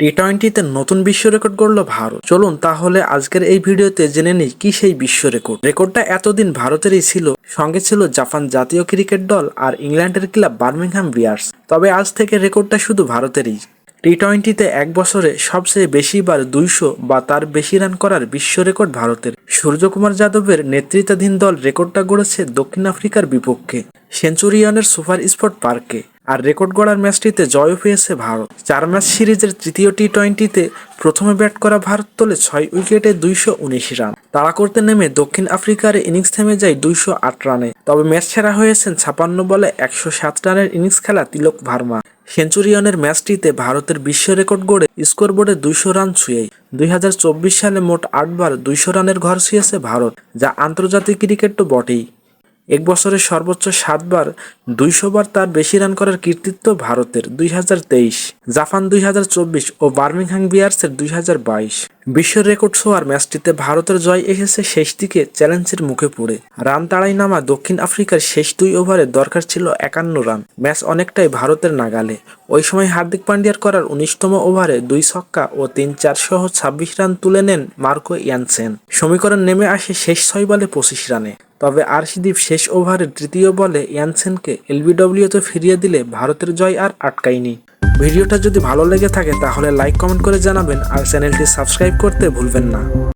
টি টোয়েন্টিতে নতুন বিশ্ব রেকর্ড গড়ল ভারত। চলুন তাহলে আজকের এই ভিডিওতে জেনে নিই কি সেই বিশ্ব রেকর্ড। রেকর্ডটা এতদিন ভারতেরই ছিল, সঙ্গে ছিল জাপান জাতীয় ক্রিকেট দল আর ইংল্যান্ডের ক্লাব বার্মিংহাম বিয়ার্স তবে আজ থেকে রেকর্ডটা শুধু ভারতেরই। টি টোয়েন্টিতে এক বছরে সবচেয়ে বেশিবার দুইশো বা তার বেশি রান করার বিশ্ব রেকর্ড ভারতের। সূর্যকুমার যাদবের নেতৃত্বাধীন দল রেকর্ডটা গড়েছে দক্ষিণ আফ্রিকার বিপক্ষে সেঞ্চুরিয়নের সুপার স্পট পার্কে। আর রেকর্ড গড়ার ম্যাচটিতে জয়ও পেয়েছে ভারত। চার ম্যাচ সিরিজের তৃতীয় টি টোয়েন্টিতে প্রথমে ব্যাট করা ভারত তোলে ছয় উইকেটে দুইশো উনিশ রান। তাড়া করতে নেমে দক্ষিণ আফ্রিকার ইনিংস থেমে যায় দুইশো আট রানে। তবে ম্যাচ সেরা হয়েছেন ছাপান্ন বলে একশো সাত রানের ইনিংস খেলা তিলক ভার্মা। সেঞ্চুরিয়নের ম্যাচটিতে ভারতের বিশ্ব রেকর্ড গড়ে স্কোর বোর্ডে দুইশো রান ছুঁয়েই। দুই হাজার চব্বিশ সালে মোট আটবার দুইশো রানের ঘর ছুঁয়েছে ভারত, যা আন্তর্জাতিক ক্রিকেট তো বটেই। এক বছরে সর্বোচ্চ সাতবার দুইশো বার তার বেশি রান করার কৃতিত্ব ভারতের দুই হাজার তেইশ, জাপান দুই হাজার চব্বিশ ও বার্মিংহাম বিয়ার্সের দুই বিশ্ব রেকর্ড ছোঁয়ার ম্যাচটিতে ভারতের জয় এসেছে শেষ দিকে চ্যালেঞ্জের মুখে পড়ে। রান তাড়াই নামা দক্ষিণ আফ্রিকার শেষ দুই ওভারে দরকার ছিল একান্ন রান। ম্যাচ অনেকটাই ভারতের নাগালে। ওই সময় হার্দিক পান্ডিয়ার করার উনিশতম ওভারে দুই ছক্কা ও তিন চার সহ ছাব্বিশ রান তুলে নেন মার্কো ইয়ানসেন। সমীকরণ নেমে আসে শেষ ছয় বলে পঁচিশ রানে। তবে আরশিদীপ শেষ ওভারের তৃতীয় বলে ইয়ানসেনকে এলবিডব্লিউতে ফিরিয়ে দিলে ভারতের জয় আর আটকায়নি। ভিডিওটা যদি ভালো লেগে থাকে তাহলে লাইক, কমেন্ট করে জানাবেন আর চ্যানেলটি সাবস্ক্রাইব করতে ভুলবেন না।